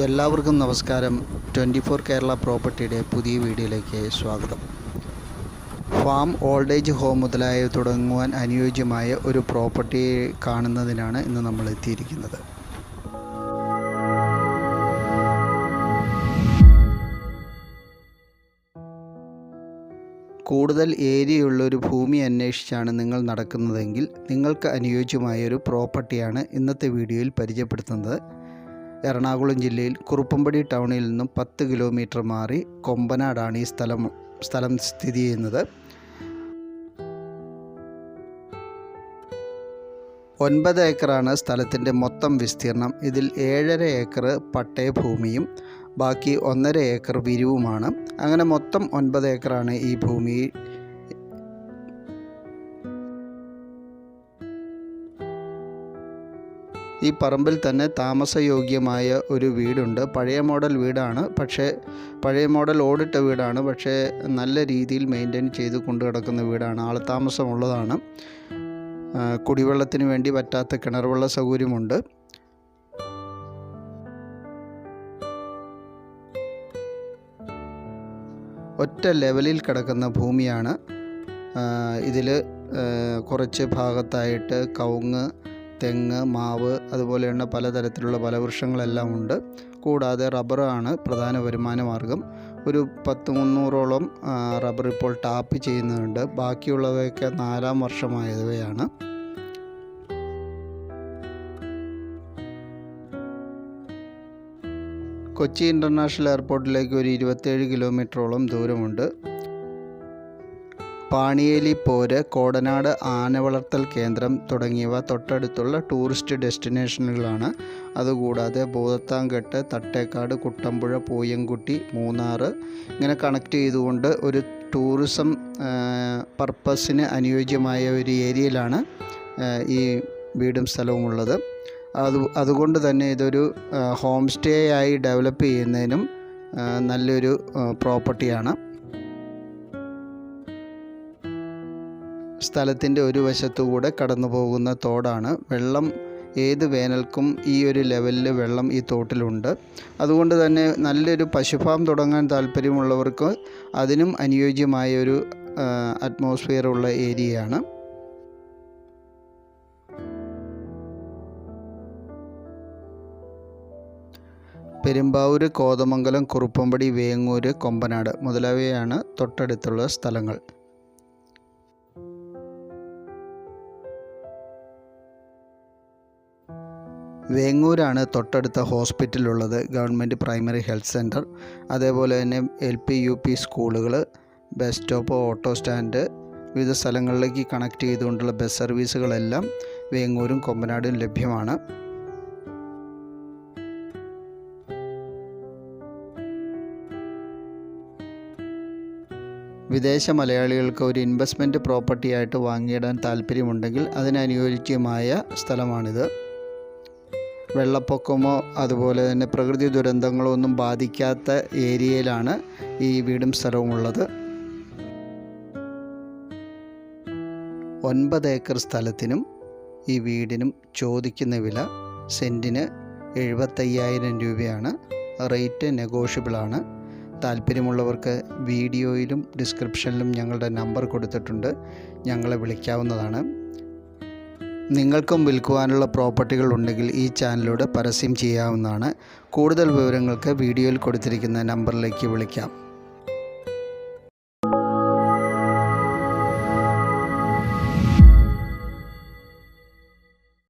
എല്ലാവർക്കും നമസ്കാരം. Twenty four Kerala പ്രോപ്പർട്ടിയുടെ പുതിയ വീഡിയോയിലേക്ക് സ്വാഗതം. ഫാം ഓൾഡ് ഏജ് ഹോം മുതലായവ തുടങ്ങുവാൻ അനുയോജ്യമായ ഒരു പ്രോപ്പർട്ടി കാണുന്നതിനാണ് ഇന്ന് നമ്മൾ എത്തിയിരിക്കുന്നത്. കൂടുതൽ ഏരിയയുള്ള ഒരു ഭൂമി അന്വേഷിച്ചാണ് നിങ്ങൾ നടക്കുന്നതെങ്കിൽ നിങ്ങൾക്ക് അനുയോജ്യമായ ഒരു പ്രോപ്പർട്ടിയാണ് ഇന്നത്തെ വീഡിയോയിൽ പരിചയപ്പെടുത്തുന്നത്. എറണാകുളം ജില്ലയിൽ കുറുപ്പമ്പടി ടൗണിൽ നിന്നും പത്ത് കിലോമീറ്റർ മാറി കൊമ്പനാടാണ് ഈ സ്ഥലം സ്ഥലം സ്ഥിതി ചെയ്യുന്നത്. ഒൻപത് ഏക്കറാണ് സ്ഥലത്തിന്റെ മൊത്തം വിസ്തീർണം. ഇതിൽ ഏഴര ഏക്കർ പട്ടയഭൂമിയും ബാക്കി ഒന്നര ഏക്കർ വിരിവുമാണ്. അങ്ങനെ മൊത്തം ഒൻപത് ഏക്കറാണ് ഈ ഭൂമി ഈ പറമ്പിൽ തന്നെ താമസയോഗ്യമായ ഒരു വീടുണ്ട്. പഴയ മോഡൽ വീടാണ്. പക്ഷേ പഴയ മോഡൽ ഓടിട്ട വീടാണ്. പക്ഷേ നല്ല രീതിയിൽ മെയിന്റെയിൻ ചെയ്ത് കൊണ്ടു കിടക്കുന്ന വീടാണ്. ആൾത്താമസമുള്ളതാണ് കുടിവെള്ളത്തിന് വേണ്ടി പറ്റാത്ത കിണർവെള്ള സൗകര്യമുണ്ട്. ഒറ്റ ലെവലിൽ കിടക്കുന്ന ഭൂമിയാണ്. ഇതിൽ കുറച്ച് ഭാഗത്തായിട്ട് കവുങ്ങ് തെങ്ങ് മാവ് അതുപോലെയുള്ള പലതരത്തിലുള്ള ഫലവൃക്ഷങ്ങളെല്ലാം ഉണ്ട്. കൂടാതെ റബ്ബറാണ് പ്രധാന വരുമാന മാർഗം. ഒരു പത്ത് മുന്നൂറോളം റബ്ബർ ഇപ്പോൾ ടാപ്പ് ചെയ്യുന്നുണ്ട്. ബാക്കിയുള്ളവയൊക്കെ നാലാം വർഷമായവയാണ്. കൊച്ചി ഇന്റർനാഷണൽ എയർപോർട്ടിലേക്ക് ഒരു ഇരുപത്തേഴ് കിലോമീറ്ററോളം ദൂരമുണ്ട്. പാണിയേലി പോര് കോടനാട് ആന വളർത്തൽ കേന്ദ്രം തുടങ്ങിയവ തൊട്ടടുത്തുള്ള ടൂറിസ്റ്റ് ഡെസ്റ്റിനേഷനുകളാണ്. അതുകൂടാതെ ഭൂതത്താൻകെട്ട് തട്ടേക്കാട് കുട്ടമ്പുഴ പൂയംകുട്ടി മൂന്നാർ ഇങ്ങനെ കണക്ട് ചെയ്തുകൊണ്ട് ഒരു ടൂറിസം പർപ്പസിന് അനുയോജ്യമായ ഒരു ഏരിയയിലാണ് ഈ വീടും സ്ഥലവും ഉള്ളത് അത് അതുകൊണ്ട് തന്നെ ഇതൊരു ഹോം സ്റ്റേ ആയി ഡെവലപ്പ് ചെയ്യുന്നതിനും നല്ലൊരു പ്രോപ്പർട്ടിയാണ്. സ്ഥലത്തിന്റെ ഒരു വശത്തുകൂടെ കടന്നു പോകുന്ന തോടാണ്. വെള്ളം ഏത് വേനൽക്കും ഈ ഒരു ലെവലിൽ വെള്ളം ഈ തോട്ടിലുണ്ട്. അതുകൊണ്ട് തന്നെ നല്ലൊരു പശുഫാം തുടങ്ങാൻ താല്പര്യമുള്ളവർക്ക് അതിനും അനുയോജ്യമായ ഒരു അറ്റ്മോസ്ഫിയർ ഉള്ള ഏരിയയാണ്. പെരുമ്പാവൂർ കോതമംഗലം കുറുപ്പമ്പടി വേങ്ങൂർ കൊമ്പനാട് മുതലായവയാണ് തൊട്ടടുത്തുള്ള സ്ഥലങ്ങൾ. വേങ്ങൂരാണ് തൊട്ടടുത്ത ഹോസ്പിറ്റലുള്ളത് ഗവൺമെന്റ് പ്രൈമറി ഹെൽത്ത് സെന്റർ അതേപോലെ തന്നെ എൽ പി യു പി സ്കൂളുകൾ ബസ് സ്റ്റോപ്പ് ഓട്ടോ സ്റ്റാൻഡ് വിവിധ സ്ഥലങ്ങളിലേക്ക് കണക്ട് ചെയ്തുകൊണ്ടുള്ള ബസ് സർവീസുകളെല്ലാം വേങ്ങൂരും കൊമ്പനാടും ലഭ്യമാണ്. വിദേശ മലയാളികൾക്ക് ഒരു ഇൻവെസ്റ്റ്മെന്റ് പ്രോപ്പർട്ടിയായിട്ട് വാങ്ങിയിടാൻ താല്പര്യമുണ്ടെങ്കിൽ അതിനനുയോജ്യമായ സ്ഥലമാണിത്. വെള്ളപ്പൊക്കമോ അതുപോലെ തന്നെ പ്രകൃതി ദുരന്തങ്ങളോ ഒന്നും ബാധിക്കാത്ത ഏരിയയിലാണ് ഈ വീടും സ്ഥലവും ഉള്ളത്. ഒൻപത് ഏക്കർ സ്ഥലത്തിനും ഈ വീടിനും ചോദിക്കുന്ന വില സെന്റിന് എഴുപത്തയ്യായിരം രൂപയാണ്. റേറ്റ് നെഗോഷ്യബിളാണ് താല്പര്യമുള്ളവർക്ക് വീഡിയോയിലും ഡിസ്ക്രിപ്ഷനിലും ഞങ്ങളുടെ നമ്പർ കൊടുത്തിട്ടുണ്ട്. ഞങ്ങളെ വിളിക്കാവുന്നതാണ്. നിങ്ങൾക്കും വിൽക്കുവാനുള്ള പ്രോപ്പർട്ടികൾ ഉണ്ടെങ്കിൽ ഈ ചാനലിലൂടെ പരസ്യം ചെയ്യാവുന്നതാണ്. കൂടുതൽ വിവരങ്ങൾക്ക് വീഡിയോയിൽ കൊടുത്തിരിക്കുന്ന നമ്പറിലേക്ക് വിളിക്കാം.